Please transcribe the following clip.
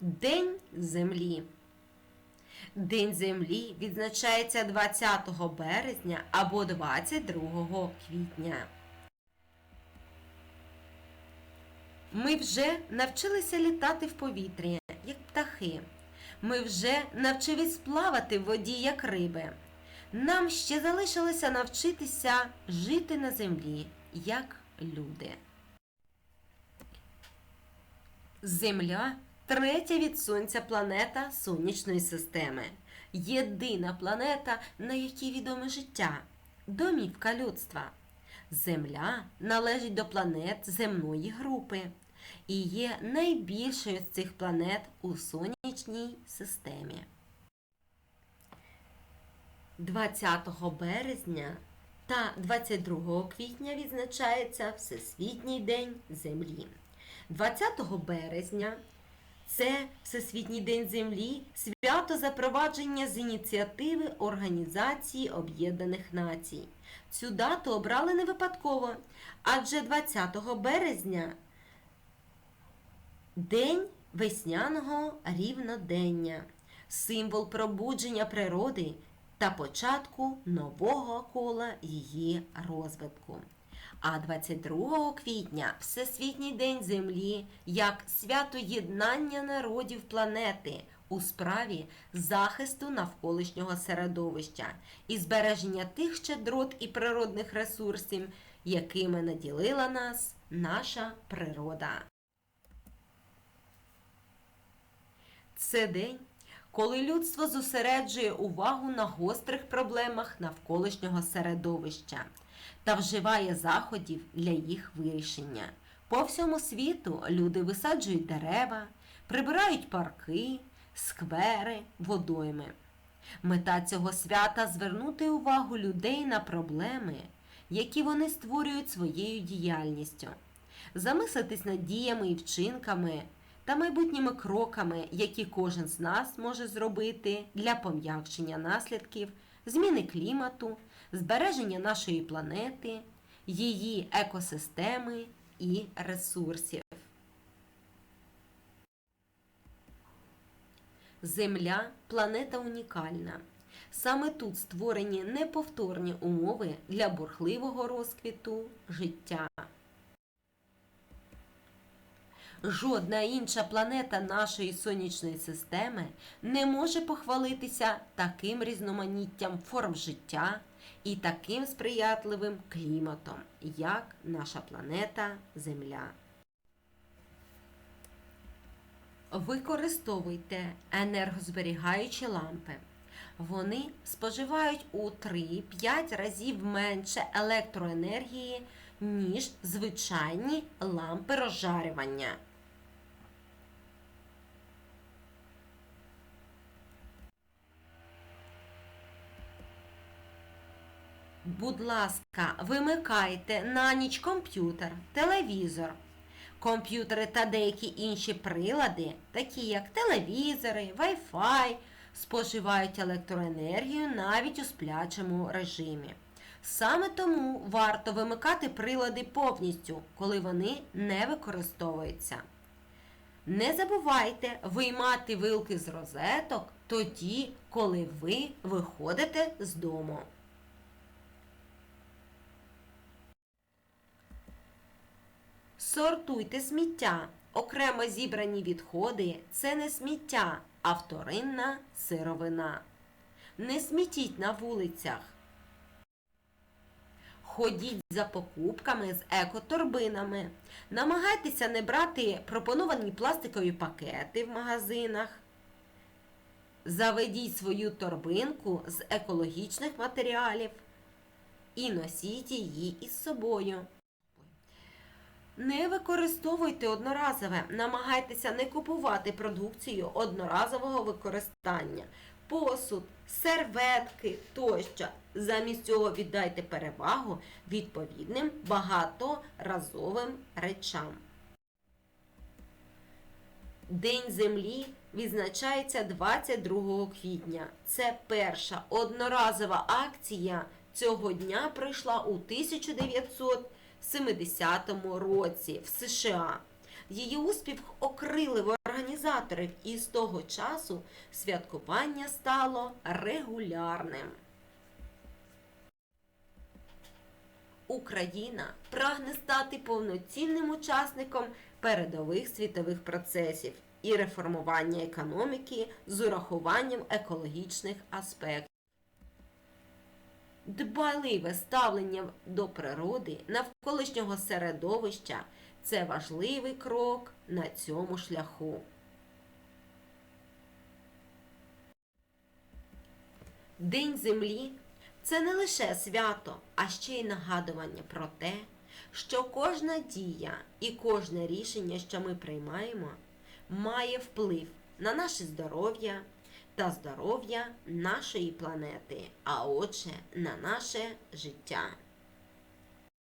День Землі. День Землі відзначається 20 березня або 22 квітня. Ми вже навчилися літати в повітрі, як птахи. Ми вже навчились плавати в воді, як риби. Нам ще залишилося навчитися жити на землі, як люди. Земля третя від сонця планета сонячної системи. Єдина планета, на якій відоме життя, домівка людства. Земля належить до планет земної групи і є найбільшою з цих планет у сонячній системі. 20 березня та 22 квітня відзначається Всесвітній день Землі. 20 березня це Всесвітній день Землі, свято запровадження з ініціативи Організації Об'єднаних Націй. Цю дату обрали не випадково, адже 20 березня День весняного рівнодення, символ пробудження природи та початку нового кола її розвитку. А 22 квітня Всесвітній день Землі як свято єднання народів планети у справі захисту навколишнього середовища і збереження тих щедрот і природних ресурсів, якими наділила нас наша природа. Це день, коли людство зосереджує увагу на гострих проблемах навколишнього середовища та вживає заходів для їх вирішення. По всьому світу люди висаджують дерева, прибирають парки, сквери, водойми. Мета цього свята звернути увагу людей на проблеми, які вони створюють своєю діяльністю, замислитись над діями і вчинками та майбутніми кроками, які кожен з нас може зробити для пом'якшення наслідків, зміни клімату, збереження нашої планети, її екосистеми і ресурсів. Земля планета унікальна. Саме тут створені неповторні умови для бурхливого розквіту життя. Жодна інша планета нашої сонячної системи не може похвалитися таким різноманіттям форм життя і таким сприятливим кліматом, як наша планета Земля. Використовуйте енергозберігаючі лампи. Вони споживають у 3-5 разів менше електроенергії, ніж звичайні лампи розжарювання. Будь ласка, вимикайте на ніч комп'ютер, телевізор. Комп'ютери та деякі інші прилади, такі як телевізори, Wi-Fi, споживають електроенергію навіть у сплячому режимі. Саме тому варто вимикати прилади повністю, коли вони не використовуються. Не забувайте виймати вилки з розеток тоді, коли ви виходите з дому. Сортуйте сміття. Окремо зібрані відходи це не сміття, а вторинна сировина. Не смітіть на вулицях. Ходіть за покупками з екоторбинами. Намагайтеся не брати пропоновані пластикові пакети в магазинах. Заведіть свою торбинку з екологічних матеріалів і носіть її із собою. Не використовуйте одноразове, намагайтеся не купувати продукцію одноразового використання, посуд, серветки тощо. Замість цього віддайте перевагу відповідним багаторазовим речам. День Землі відзначається 22 квітня. Це перша одноразова акція цього дня пройшла у 1970 році в США. Її успіх окрили в організаторів, і з того часу святкування стало регулярним. Україна прагне стати повноцінним учасником передових світових процесів і реформування економіки з урахуванням екологічних аспектів. Дбайливе ставлення до природи, навколишнього середовища це важливий крок на цьому шляху. День землі це не лише свято, а ще й нагадування про те, що кожна дія і кожне рішення, що ми приймаємо, має вплив на наше здоров'я та здоров'я нашої планети, а отже, на наше життя.